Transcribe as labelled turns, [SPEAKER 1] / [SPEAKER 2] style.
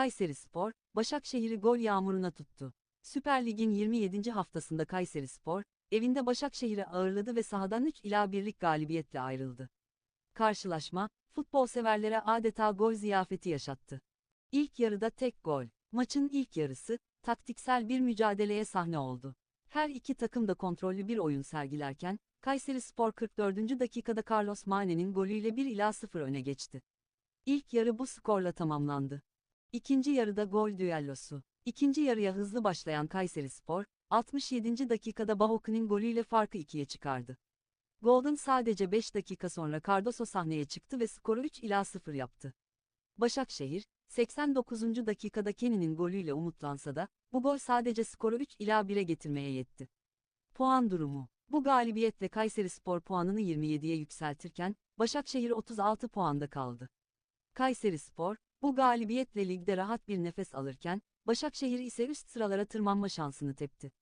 [SPEAKER 1] Kayserispor, Başakşehir'i gol yağmuruna tuttu. Süper Lig'in 27. haftasında Kayserispor, evinde Başakşehir'i ağırladı ve sahadan 3 ila 1'lik galibiyetle ayrıldı. Karşılaşma, futbol severlere adeta gol ziyafeti yaşattı. İlk yarıda tek gol. Maçın ilk yarısı, taktiksel bir mücadeleye sahne oldu. Her iki takım da kontrollü bir oyun sergilerken, Kayserispor 44. dakikada Carlos Mane'nin golüyle 1 ila 0 öne geçti. İlk yarı bu skorla tamamlandı. İkinci yarıda gol düellosu. İkinci yarıya hızlı başlayan Kayserispor, 67. dakikada Bahokun'un golüyle farkı ikiye çıkardı. Golden sadece 5 dakika sonra Cardoso sahneye çıktı ve skoru 3 ila 0 yaptı. Başakşehir, 89. dakikada Kenny'nin golüyle umutlansa da, bu gol sadece skoru 3 ila 1'e getirmeye yetti. Puan durumu. Bu galibiyetle Kayserispor puanını 27'ye yükseltirken, Başakşehir 36 puanda kaldı. Kayserispor, bu galibiyetle ligde rahat bir nefes alırken, Başakşehir ise üst sıralara tırmanma şansını tepti.